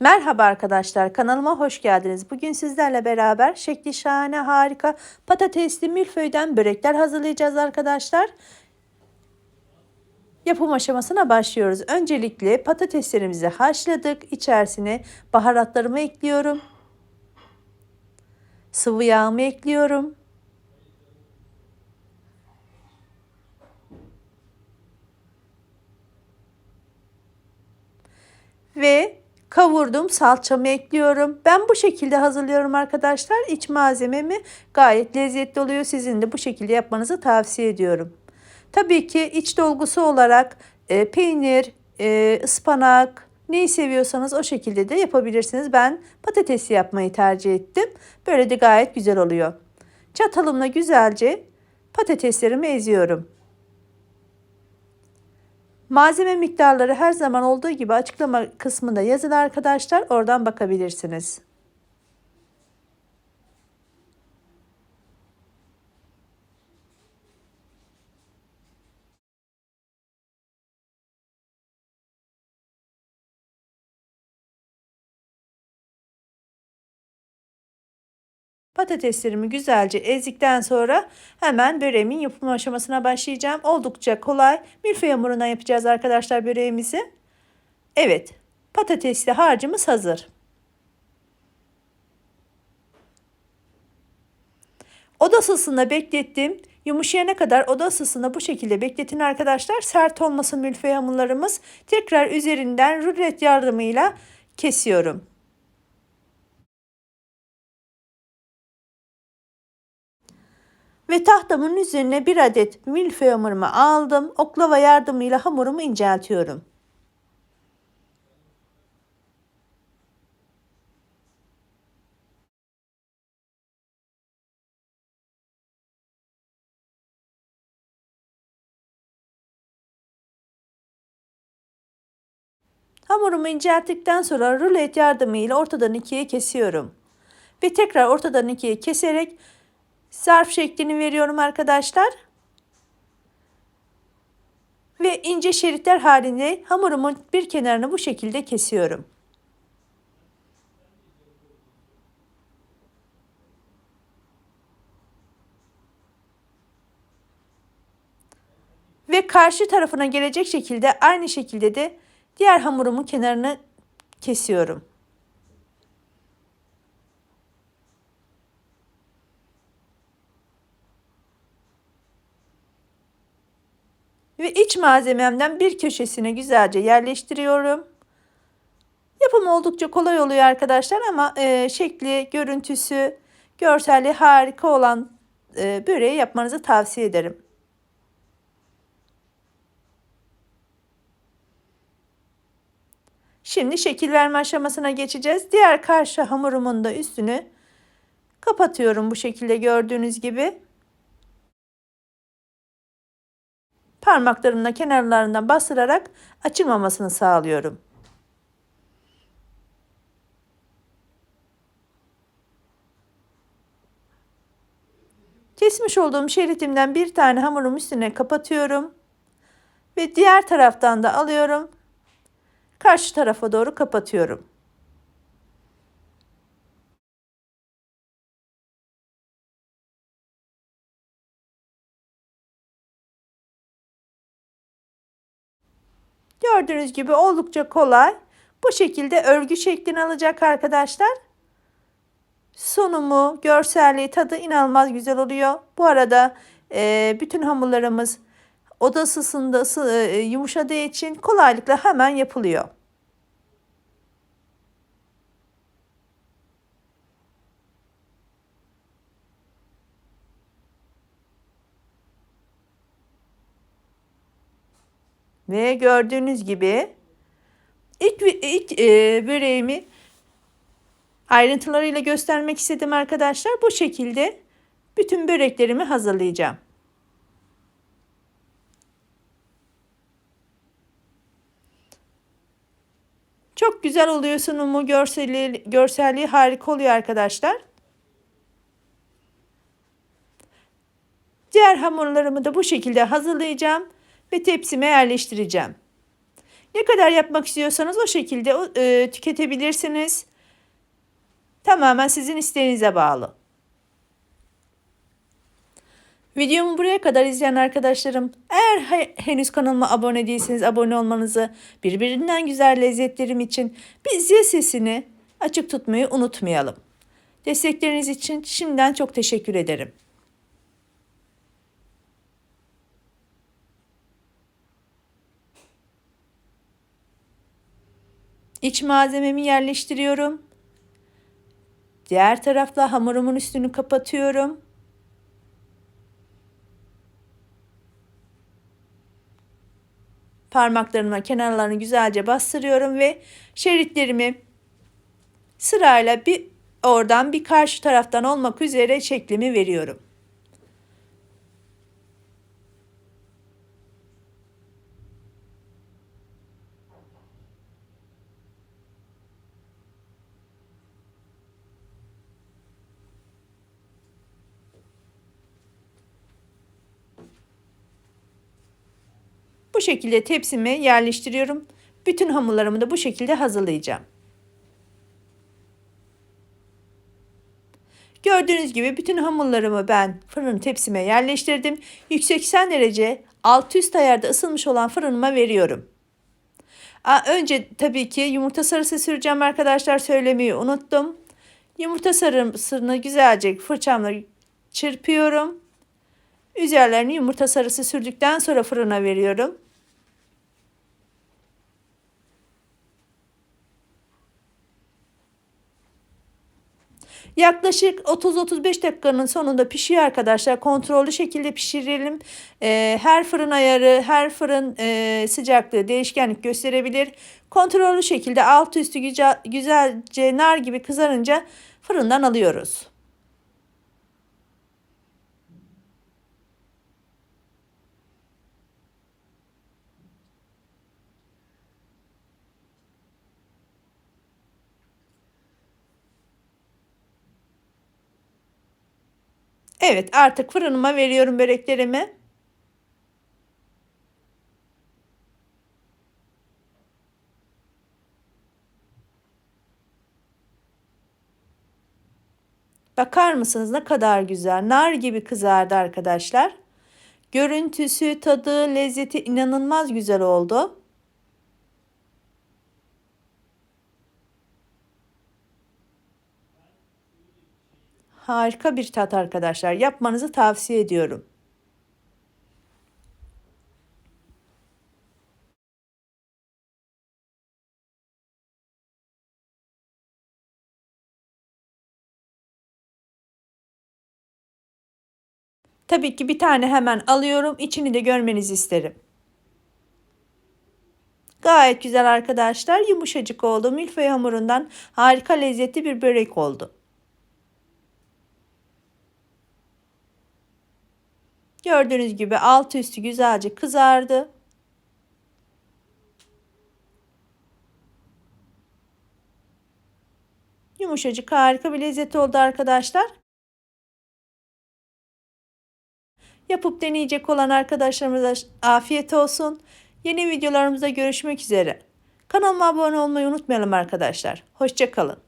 Merhaba arkadaşlar kanalıma hoş geldiniz. Bugün sizlerle beraber şekli şahane harika patatesli milföyden börekler hazırlayacağız arkadaşlar. Yapım aşamasına başlıyoruz. Öncelikle patateslerimizi haşladık. İçerisine baharatlarımı ekliyorum. Sıvı yağımı ekliyorum. Ve kavurdum salçamı ekliyorum. Ben bu şekilde hazırlıyorum arkadaşlar. İç malzememi gayet lezzetli oluyor. Sizin de bu şekilde yapmanızı tavsiye ediyorum. Tabii ki iç dolgusu olarak e, peynir, e, ıspanak, neyi seviyorsanız o şekilde de yapabilirsiniz. Ben patatesi yapmayı tercih ettim. Böyle de gayet güzel oluyor. Çatalımla güzelce patateslerimi eziyorum. Malzeme miktarları her zaman olduğu gibi açıklama kısmında yazılı arkadaşlar. Oradan bakabilirsiniz. Patateslerimi güzelce ezdikten sonra hemen böreğimin yapım aşamasına başlayacağım. Oldukça kolay. Milföy hamuruna yapacağız arkadaşlar böreğimizi. Evet, patatesli harcımız hazır. Oda ısısında beklettim. Yumuşayana kadar oda ısısında bu şekilde bekletin arkadaşlar. Sert olmasın milföy hamurlarımız. Tekrar üzerinden rulet yardımıyla kesiyorum. Ve tahtamın üzerine bir adet milföy hamurumu aldım. Oklava yardımıyla hamurumu inceltiyorum. Hamurumu incelttikten sonra rulet yardımıyla ortadan ikiye kesiyorum. Ve tekrar ortadan ikiye keserek zarf şeklini veriyorum arkadaşlar. Ve ince şeritler halinde hamurumun bir kenarını bu şekilde kesiyorum. Ve karşı tarafına gelecek şekilde aynı şekilde de diğer hamurumun kenarını kesiyorum. Ve iç malzememden bir köşesine güzelce yerleştiriyorum. Yapım oldukça kolay oluyor arkadaşlar ama e, şekli, görüntüsü, görselliği harika olan e, böreği yapmanızı tavsiye ederim. Şimdi şekil verme aşamasına geçeceğiz. Diğer karşı hamurumun da üstünü kapatıyorum bu şekilde gördüğünüz gibi. Parmaklarımla kenarlarından bastırarak açılmamasını sağlıyorum. Kesmiş olduğum şeritimden bir tane hamurum üstüne kapatıyorum. Ve diğer taraftan da alıyorum. Karşı tarafa doğru kapatıyorum. Gördüğünüz gibi oldukça kolay. Bu şekilde örgü şeklini alacak arkadaşlar. Sunumu, görselliği, tadı inanılmaz güzel oluyor. Bu arada e, bütün hamurlarımız oda ısısında ısı, e, yumuşadığı için kolaylıkla hemen yapılıyor. Ve gördüğünüz gibi ilk, ilk e, böreğimi ayrıntılarıyla göstermek istedim arkadaşlar. Bu şekilde bütün böreklerimi hazırlayacağım. Çok güzel oluyor sunumu, görselliği, görselliği harika oluyor arkadaşlar. Diğer hamurlarımı da bu şekilde hazırlayacağım ve tepsime yerleştireceğim. Ne kadar yapmak istiyorsanız o şekilde e, tüketebilirsiniz. Tamamen sizin isteğinize bağlı. Videomu buraya kadar izleyen arkadaşlarım, eğer henüz kanalıma abone değilseniz abone olmanızı, birbirinden güzel lezzetlerim için bir zil sesini açık tutmayı unutmayalım. Destekleriniz için şimdiden çok teşekkür ederim. İç malzememi yerleştiriyorum. Diğer tarafla hamurumun üstünü kapatıyorum. Parmaklarımla kenarlarını güzelce bastırıyorum ve şeritlerimi sırayla bir oradan bir karşı taraftan olmak üzere şeklimi veriyorum. Şekilde tepsime yerleştiriyorum. Bütün hamurlarımı da bu şekilde hazırlayacağım. Gördüğünüz gibi bütün hamurlarımı ben fırın tepsime yerleştirdim. 180 derece alt üst ayarda ısınmış olan fırınıma veriyorum. Aa, önce tabii ki yumurta sarısı süreceğim arkadaşlar söylemeyi unuttum. Yumurta sarısını güzelce fırçamla çırpıyorum. Üzerlerini yumurta sarısı sürdükten sonra fırına veriyorum. Yaklaşık 30-35 dakikanın sonunda pişiyor arkadaşlar. Kontrollü şekilde pişirelim. Ee, her fırın ayarı, her fırın e, sıcaklığı değişkenlik gösterebilir. Kontrollü şekilde alt üstü güzel, güzelce nar gibi kızarınca fırından alıyoruz. Evet artık fırınıma veriyorum böreklerimi. Bakar mısınız ne kadar güzel. Nar gibi kızardı arkadaşlar. Görüntüsü, tadı, lezzeti inanılmaz güzel oldu. Harika bir tat arkadaşlar. Yapmanızı tavsiye ediyorum. Tabii ki bir tane hemen alıyorum. İçini de görmenizi isterim. Gayet güzel arkadaşlar. Yumuşacık oldu. Milföy hamurundan harika lezzetli bir börek oldu. Gördüğünüz gibi alt üstü güzelce kızardı. Yumuşacık harika bir lezzet oldu arkadaşlar. Yapıp deneyecek olan arkadaşlarımıza afiyet olsun. Yeni videolarımızda görüşmek üzere. Kanalıma abone olmayı unutmayalım arkadaşlar. Hoşçakalın.